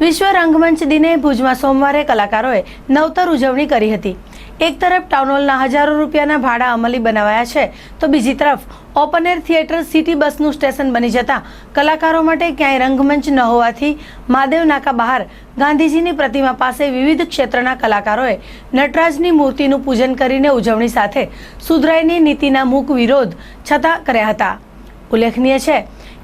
વિશ્વ રંગમંચ દિને ભુજમાં સોમવારે કલાકારોએ નવતર ઉજવણી કરી હતી. એક તરફ ટાઉન હોલના હજારો રૂપિયાના ભાડા અમલી બનાવાયા છે, તો બીજી તરફ ઓપન એર થિયેટર સિટી બસનું સ્ટેશન બની જતા કલાકારો માટે ક્યાંય રંગમંચ ન હોવાથી મહાદેવ નાકા બહાર ગાંધીજીની પ્રતિમા પાસે વિવિધ ક્ષેત્રના કલાકારોએ નટરાજની મૂર્તિનું પૂજન કરીને ઉજવણી સાથે સુધરાઈની નીતિના મૂક વિરોધ છતાં કર્યા હતા. ઉલ્લેખનીય છે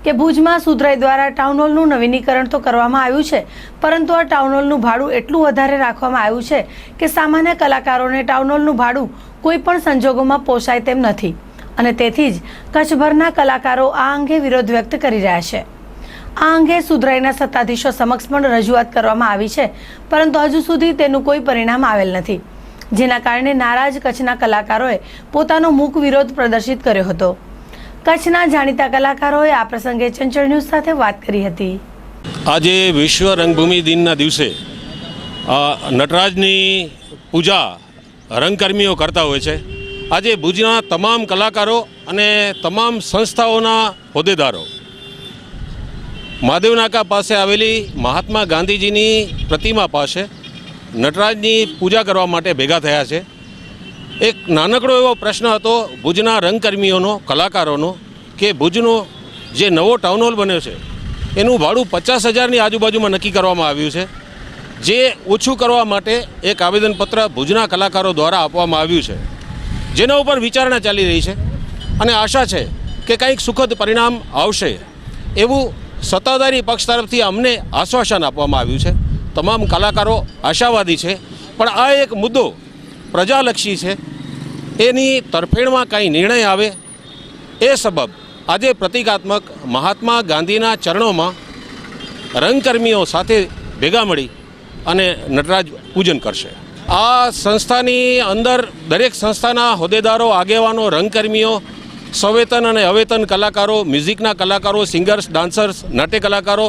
કે ભુજમાં સુધરાઈ દ્વારા ટાઉન હોલનું નવીનીકરણ તો કરવામાં આવ્યું છે, પરંતુ આ ટાઉન હોલનું ભાડું એટલું વધારે રાખવામાં આવ્યું છે કે સામાન્ય કલાકારોને ટાઉન હોલનું ભાડું કોઈ પણ સંજોગોમાં પોસાય તેમ નથી. અને તેથી જ કચ્છભરના કલાકારો આ અંગે વિરોધ વ્યક્ત કરી રહ્યા છે. આ અંગે સુધરાઈના સત્તાધીશો સમક્ષ પણ રજૂઆત કરવામાં આવી છે, પરંતુ હજુ સુધી તેનું કોઈ પરિણામ આવેલ નથી. જેના કારણે નારાજ કચ્છના કલાકારોએ પોતાનો મૂક વિરોધ પ્રદર્શિત કર્યો હતો. કચ્છના જાણીતા કલાકારોએ આ પ્રસંગે ચંચળ ન્યૂઝ સાથે વાત કરી હતી. આજે વિશ્વ રંગભૂમિ દિનના દિવસે નટરાજની પૂજા રંગકર્મીઓ કરતા હોય છે. આજે ભુજના તમામ કલાકારો અને તમામ સંસ્થાઓના હોદ્દેદારો મહાદેવનાકા પાસે આવેલી મહાત્મા ગાંધીજીની પ્રતિમા પાસે નટરાજની પૂજા કરવા માટે ભેગા થયા છે. એક નાનકડો એવો પ્રશ્ન હતો ભુજના રંગકર્મીઓનો, કલાકારોનો, કે ભુજનો જે નવો ટાઉન હોલ બન્યો છે, એનું ભાડું પચાસ હજારની આજુબાજુમાં નક્કી કરવામાં આવ્યું છે. જે ઓછું કરવા માટે એક આવેદનપત્ર ભુજના કલાકારો દ્વારા આપવામાં આવ્યું છે. જેના ઉપર વિચારણા ચાલી રહી છે અને આશા છે કે કંઈક સુખદ પરિણામ આવશે એવું સત્તાધારી પક્ષ તરફથી અમને આશ્વાસન આપવામાં આવ્યું છે. તમામ કલાકારો આશાવાદી છે. પણ આ એક મુદ્દો પ્રજાલક્ષી છે. એની તરફેણમાં કાંઈ નિર્ણય આવે એ સબબ આજે પ્રતિકાત્મક મહાત્મા ગાંધીના ચરણોમાં રંગકર્મીઓ સાથે ભેગા મળી અને નટરાજ પૂજન કરશે. આ સંસ્થાની અંદર દરેક સંસ્થાના હોદ્દેદારો, આગેવાનો, રંગકર્મીઓ, સવેતન અને અવેતન કલાકારો, મ્યુઝિકના કલાકારો, સિંગર્સ, ડાન્સર્સ, નાટ્ય કલાકારો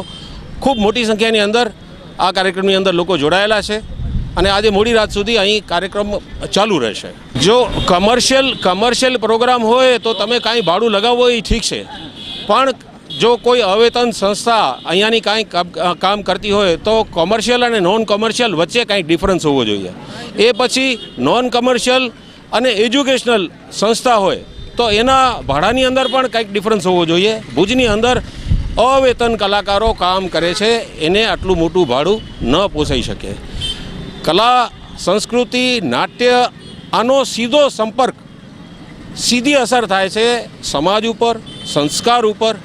ખૂબ મોટી સંખ્યાની અંદર આ કાર્યક્રમની અંદર લોકો જોડાયેલા છે. અને આજે મોડી રાત સુધી અહીં કાર્યક્રમ ચાલુ રહેશે. જો કમર્શિયલ કમર્શિયલ પ્રોગ્રામ હોય તો તમે કાંઈ ભાડું લગાવો એ ઠીક છે. પણ જો કોઈ અવેતન સંસ્થા અહીંયાની કાંઈ કામ- કરતી હોય તો કોમર્શિયલ અને નોન કોમર્શિયલ વચ્ચે કાંઈક ડિફરન્સ હોવો જોઈએ. એ પછી નોન કમર્શિયલ અને એજ્યુકેશનલ સંસ્થા હોય તો એના ભાડાની અંદર પણ કંઈક ડિફરન્સ હોવો જોઈએ. ભુજની અંદર અવેતન કલાકારો કામ કરે છે, એને આટલું મોટું ભાડું ન પોસાઈ શકે. કલા, સંસ્કૃતિ, નાટ્ય આનો સીધો સંપર્ક સીધી અસર થાય છે સમાજ ઉપર, સંસ્કાર ઉપર.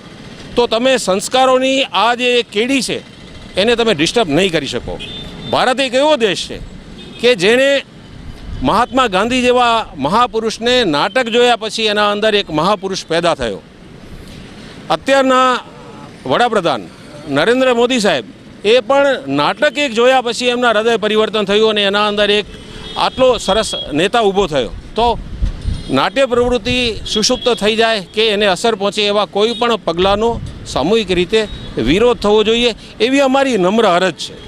તો તમે સંસ્કારોની આ જે કેડી છે, એને તમે ડિસ્ટર્બ નહીં કરી શકો. ભારત એક એવો દેશ છે કે જેણે મહાત્મા ગાંધી જેવા મહાપુરુષને નાટક જોયા પછી એના અંદર એક મહાપુરુષ પેદા થયો. અત્યારના વડાપ્રધાન નરેન્દ્ર મોદી સાહેબ એ પણ નાટક એક જોયા પછી એમના હૃદય પરિવર્તન થયું અને એના અંદર એક આટલો સરસ નેતા ઊભો થયો. તો નાટ્ય પ્રવૃત્તિ સુષુપ્ત થઈ જાય કે એને અસર પહોંચે એવા કોઈ પણ પગલાંનો સામૂહિક રીતે વિરોધ થવો જોઈએ એવી અમારી નમ્ર અરજ છે.